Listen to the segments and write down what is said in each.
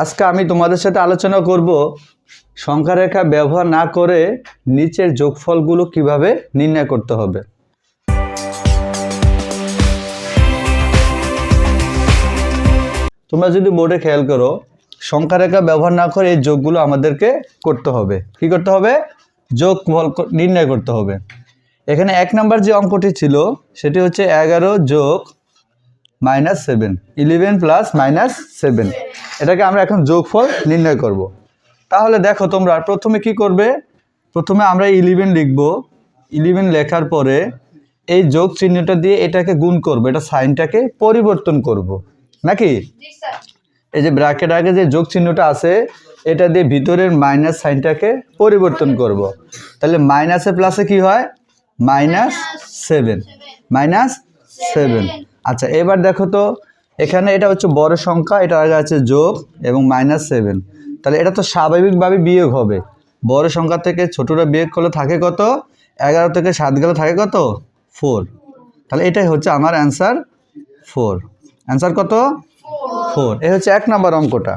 আজকে আমি তোমাদের সাথে আলোচনা করব সংখ্যা রেখা ব্যবহার না করে নিচের যোগফলগুলো কীভাবে নির্ণয় করতে হবে। তোমরা যদি বোর্ডে খেয়াল করো সংখ্যা রেখা ব্যবহার না করে এই যোগগুলো আমাদেরকে করতে হবে। কি করতে হবে? যোগ ফল নির্ণয় করতে হবে। এখানে এক নাম্বার যে অঙ্কটি ছিল, সেটি হচ্ছে এগারো যোগ minus seven eleven plus minus seven এটাকে আমরা এখন যোগফল নির্ণয় করব। তাহলে দেখো তোমরা প্রথমে কি করবে? প্রথমে আমরা ইলেভেন লিখব। ইলেভেন লেখার পরে এই যোগ চিহ্নটা দিয়ে এটাকে গুণ করব। এটা সাইনটাকে পরিবর্তন করব। নাকি? এই যে ব্র্যাকেট আগে যে যোগ চিহ্নটা আছে এটা দিয়ে ভিতরের মাইনাস সাইনটাকে পরিবর্তন করব। তাহলে মাইনাসে প্লাসে কি হয়? মাইনাস সেভেন মাইনাস সেভেন আচ্ছা এবার দেখো তো, এখানে এটা হচ্ছে বড় সংখ্যা এটা আগে আছে যোগ এবং মাইনাস সেভেন তাহলে এটা তো স্বাভাবিকভাবে বিয়োগ হবে। বড় সংখ্যা থেকে ছোটরা বিয়োগ করলে থাকে কত? এগারো থেকে সাত গেলে থাকে কত? ফোর তাহলে এটাই হচ্ছে আমার অ্যান্সার ফোর অ্যান্সার কত? ফোর এই হচ্ছে এক নম্বর অঙ্কটা।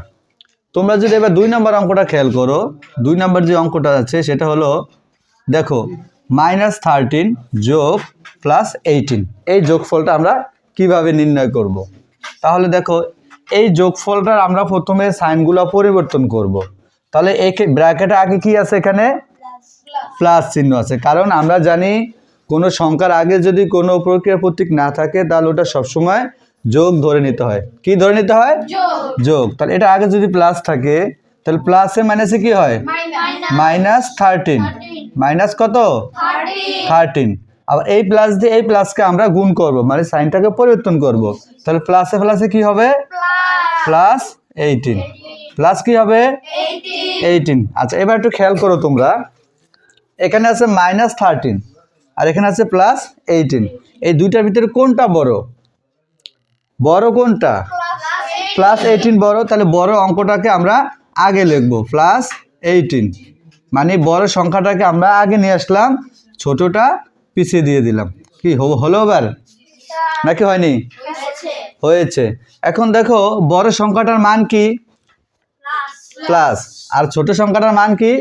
তোমরা যদি এবার দুই নম্বর অঙ্কটা খেয়াল করো, দুই নম্বর যে অঙ্কটা আছে, সেটা হলো, দেখো মাইনাস থার্টিন যোগ প্লাস এইটিন এই যোগফলটা আমরা কীভাবে নির্ণয় করব। তাহলে দেখো এই যোগফলটার আমরা প্রথমে সাইনগুলো পরিবর্তন করব। তাহলে এই ব্র্যাকেটে আগে কি আছে এখানে? প্লাস চিহ্ন আছে। কারণ আমরা জানি কোনো সংখ্যার আগে যদি কোনো প্রক্রিয়া প্রতীক না থাকে তাহলে ওটা সবসময় যোগ ধরে নিতে হয়। কি ধরে নিতে হয়? যোগ। তাহলে এটা আগে যদি প্লাস থাকে তাহলে প্লাসে মাইনাসে কি হয়? মাইনাস থার্টিন মাইনাস কত? থার্টিন আবার এই প্লাস দিয়ে এই প্লাসকে আমরা গুণ করব মানে সাইনটাকে পরিবর্তন করব। তাহলে প্লাসে প্লাসে কি হবে? প্লাস এইটিন প্লাস কি হবে? এইটিন আচ্ছা এবার একটু খেয়াল করো তোমরা। এখানে আছে মাইনাস থার্টিন আর এখানে আছে প্লাস এইটিন এই দুইটার ভিতরে কোনটা বড়? বড় কোনটা? প্লাস এইটিন বড়, তাহলে বড় অঙ্কটাকে আমরা আগে লিখব প্লাস এইটিন মানে বড় সংখ্যাটাকে আমরা আগে নিয়ে আসলাম, ছোটটা পিছিয়ে দিয়ে দিলাম। কি হলো এবার নাকি হয়নি? হয়েছে। এখন দেখো, বড় সংখ্যাটার মান কি? প্লাস। আর ছোট সংখ্যাটার মান কি?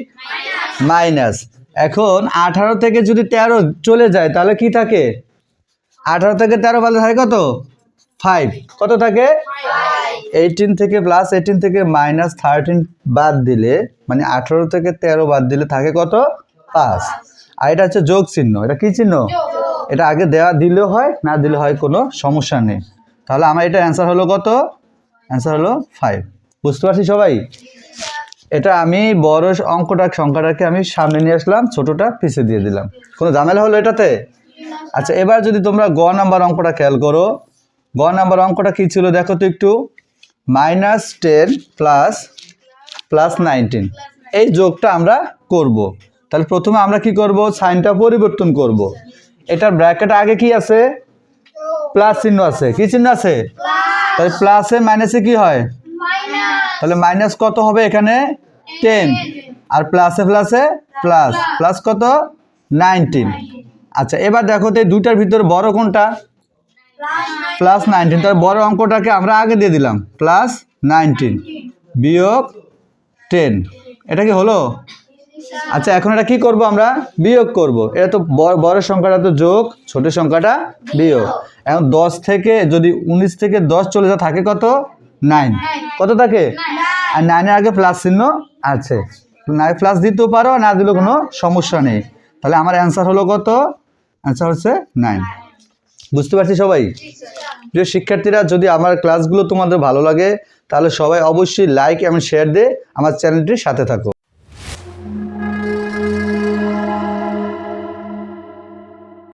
মাইনাস। এখন আঠারো থেকে যদি তেরো চলে যায়, তাহলে কি থাকে? আঠারো থেকে তেরো বাদে থাকে কত? ফাইভ কত থাকে? এইটিন থেকে প্লাস এইটিন থেকে মাইনাস থার্টিন বাদ দিলে মানে আঠারো থেকে তেরো বাদ দিলে থাকে কত? পাঁচ। আর এটা হচ্ছে যোগ চিহ্ন। এটা কি চিহ্ন? এটা আগে দেওয়া দিলেও হয় না দিলে হয় কোনো সমস্যা নেই। তাহলে আমার এটা অ্যান্সার হলো কত? অ্যান্সার হলো ফাইভ বুঝতে পারছি সবাই? এটা আমি বড় অঙ্কটা সংখ্যাটাকে আমি সামনে নিয়ে আসলাম ছোটটা পিছিয়ে দিয়ে দিলাম। কোনো ঝামেলা হলো এটাতে? আচ্ছা এবার যদি তোমরা গ নাম্বার অঙ্কটা খেয়াল করো। গ নাম্বার অঙ্কটা কী ছিল দেখো তো একটু? Minus ten plus plus nineteen এই যোগটা আমরা করব। তাহলে প্রথমে আমরা কি করব? সাইনটা পরিবর্তন করব। এটার ব্র্যাকেট আগে কি আছে? প্লাস চিহ্ন আছে। কি চিহ্ন আছে? তাহলে প্লাসে মাইনাসে কি হয়? তাহলে মাইনাস কত হবে এখানে? টেন আর প্লাসে প্লাসে প্লাস প্লাস কত? নাইনটিন আচ্ছা এবার দেখো তো এই দুইটার ভিতরে বড় কোনটা? প্লাস নাইনটিন তাহলে বড় অঙ্কটাকে আমরা আগে দিয়ে দিলাম। প্লাস নাইনটিন বিয়োগ টেন এটা কি হলো? আচ্ছা এখন এটা কি করব আমরা? বিয়োগ করব। এটা তো বড় বড় সংখ্যাটা তো যোগ, ছোট সংখ্যাটা বিয়োগ। এখন দশ থেকে, যদি উনিশ থেকে দশ চলে যা থাকে কত? নাইন। কত থাকে? আর নাইনের আগে প্লাস চিহ্ন আছে। নাই প্লাস দিতেও পারো, না দিলেও কোনো সমস্যা নেই। তাহলে আমার অ্যান্সার হলো কত? অ্যান্সার হচ্ছে নাইন। বুঝতে পারছি সবাই? প্রিয় শিক্ষার্থীরা, যদি আমার ক্লাসগুলো তোমাদের ভালো লাগে, তাহলে সবাই অবশ্যই লাইক এবং শেয়ার দিয়ে আমার চ্যানেলটির সাথে থাকো।